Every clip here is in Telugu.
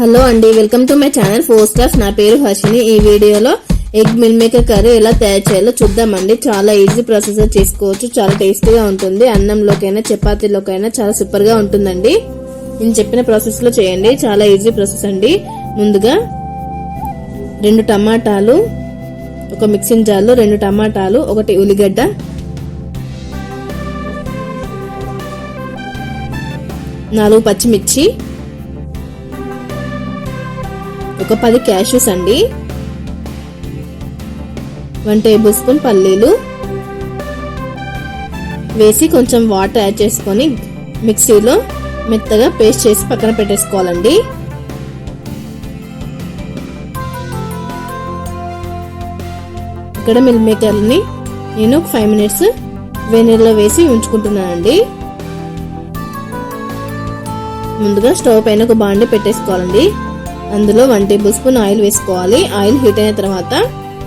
హలో అండి welcome to my channel four stars. నా పేరు హర్షిని. ఈ వీడియోలో ఎగ్ మిల్ మేకర్ కర్రీ ఎలా తయారు చేయాలో చూద్దామండి. చాలా ఈజీ ప్రాసెస్ చేసుకోవచ్చు. చాలా టేస్టీగా ఉంటుంది. అన్నంలోకైనా చపాతీలోకైనా చాలా సూపర్గా ఉంటుందండి. నేను చెప్పిన ప్రాసెస్లో చేయండి. చాలా ఈజీ ప్రాసెస్ అండి. ముందుగా రెండు టమాటాలు ఒక మిక్సింగ్ జార్లో రెండు టమాటాలు ఒకటి ఉల్లిగడ్డ. నాలుగు పచ్చిమిర్చి. ఒక పది క్యాషూస్ అండి. వన్ టేబుల్ స్పూన్ పల్లీలు. వేసి కొంచెం వాటర్ యాడ్ చేసుకొని మిక్సీలో మెత్తగా పేస్ట్ చేసి పక్కన పెట్టేసుకోవాలండి. ఇక్కడ మిల్ మేకర్ని నేను ఒక ఫైవ్ మినిట్స్ వెనీర్లో వేసి ఉంచుకుంటున్నానండి. ముందుగా స్టవ్ పైన ఒక బాండి పెట్టేసుకోవాలండి. అందులో వన్ టేబుల్ స్పూన్ ఆయిల్ వేసుకోవాలి. ఆయిల్ హీట్ అయిన తర్వాత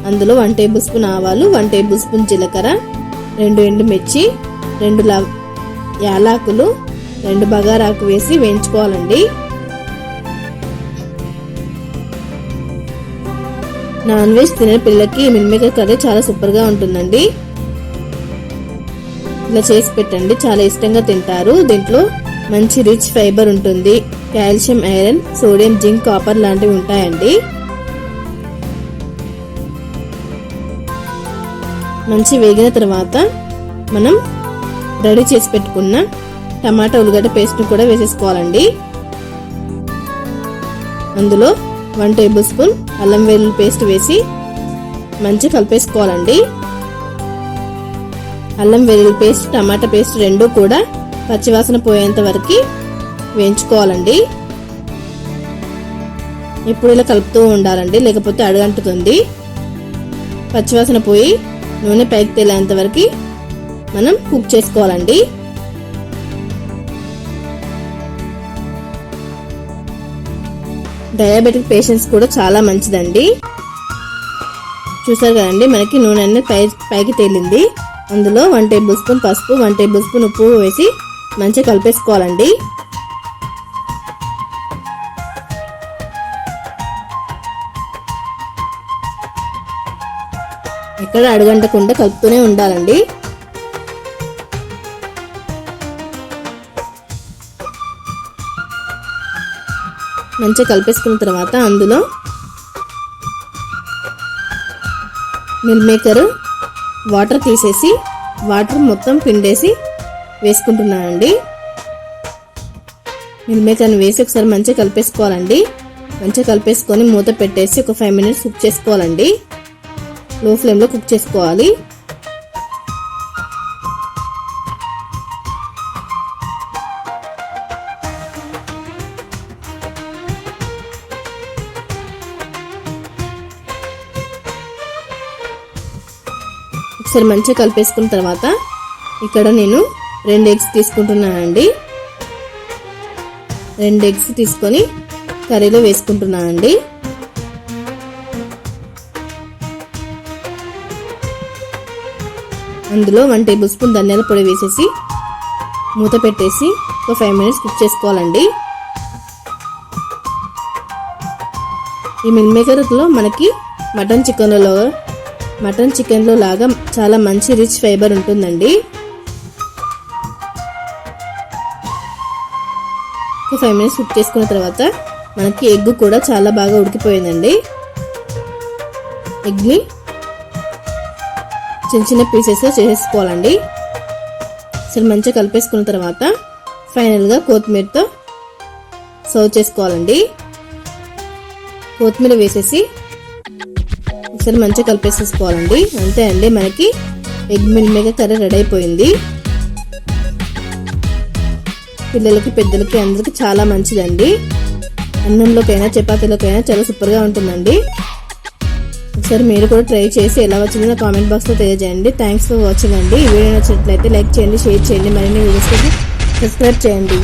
అందులో వన్ టేబుల్ స్పూన్ ఆవాలు వన్ టేబుల్ స్పూన్ జీలకర్ర రెండు ఎండుమిర్చి రెండు లవ్ యాలాకులు రెండు బగారాకు వేసి వేయించుకోవాలండి. నాన్ వెజ్ తినే పిల్లలకి మిల్మేకర్ కర్రీ చాలా సూపర్గా ఉంటుందండి. ఇలా చేసి పెట్టండి. చాలా ఇష్టంగా తింటారు. దీంట్లో మంచి రిచ్ ఫైబర్ ఉంటుంది. Calcium iron sodium zinc copper లాంటివి ఉంటాయండి. మంచి వేగిన తర్వాత మనం రెడీ చేసి పెట్టుకున్న టమాటా ఉల్లిగడ్డ పేస్ట్ని కూడా వేసేసుకోవాలండి. అందులో వన్ టేబుల్ స్పూన్ అల్లం వెల్లుల్లి పేస్ట్ వేసి మంచి కలిపేసుకోవాలండి. అల్లం వెల్లుల్లి పేస్ట్ టమాటా పేస్ట్ రెండు కూడా పచ్చివాసన పోయేంత వరకు వేయించుకోవాలండి. ఇప్పుడు ఇలా కలుపుతూ ఉండాలండి లేకపోతే అడుగంటుతుంది. పచ్చివాసన పోయి నూనె పైకి తేలేంత వరకు మనం కుక్ చేసుకోవాలండి. డయాబెటిక్ పేషెంట్స్ కూడా చాలా మంచిదండి. చూసారు కదండి మనకి నూనె అనేది పై పైకి తేలింది. అందులో వన్ టేబుల్ స్పూన్ పసుపు వన్ టేబుల్ స్పూన్ ఉప్పు వేసి మంచిగా కలిపేసుకోవాలండి. ఎక్కడ అడగంటకుండా కలుపుతూనే ఉండాలండి. మంచిగా కలిపేసుకున్న తర్వాత అందులో మిల్ మేకర్ వాటర్ తీసేసి వాటర్ మొత్తం పిండేసి వేసుకుంటున్నానండి. మిల్ వేసి ఒకసారి మంచిగా కలిపేసుకోవాలండి. మంచిగా కలిపేసుకొని మూత పెట్టేసి ఒక ఫైవ్ మినిట్స్ కుక్ చేసుకోవాలండి. లో ఫ్లేమ్లో కుక్ చేసుకోవాలి. ఒకసారి మంచిగా కలిపేసుకున్న తర్వాత ఇక్కడ నేను రెండు ఎగ్స్ తీసుకుంటున్నానండి. రెండు ఎగ్స్ తీసుకొని కర్రీలో వేసుకుంటున్నానండి. అందులో వన్ టేబుల్ స్పూన్ ధనియాల పొడి వేసేసి మూత పెట్టేసి ఒక ఫైవ్ మినిట్స్ కుక్ చేసుకోవాలండి. ఈ మిల్ మేకర్లో మనకి మటన్ చికెన్లో మటన్ చికెన్లో లాగా చాలా మంచి రిచ్ ఫైబర్ ఉంటుందండి. ఫైవ్ మినిట్స్ కుక్ చేసుకున్న తర్వాత మనకి ఎగ్ కూడా చాలా బాగా ఉడికిపోయిందండి. ఎగ్ని చిన్న చిన్న పీసెస్గా చేసేసుకోవాలండి. సరే మంచిగా కలిపేసుకున్న తర్వాత ఫైనల్గా కొత్తిమీరతో సర్వ్ చేసుకోవాలండి. కొత్తిమీర వేసేసి ఒకసారి మంచిగా కలిపేసేసుకోవాలండి. అంతే అండి మనకి ఎగ్ మిల్ మీద కర్రీ రెడీ అయిపోయింది. పిల్లలకి పెద్దలకి అందరికి చాలా మంచిదండి. అన్నంలోకైనా చపాతీలోకైనా చాలా సూపర్గా ఉంటుందండి. ఒకసారి మీరు కూడా ట్రై చేసి ఎలా వచ్చిందో కామెంట్ బాక్స్లో తెలియజేయండి. థ్యాంక్స్ ఫర్ వాచింగ్ అండి. ఈ వీడియో నచ్చినట్లయితే లైక్ చేయండి షేర్ చేయండి. మరిన్ని వీడియోస్ సబ్స్క్రైబ్ చేయండి.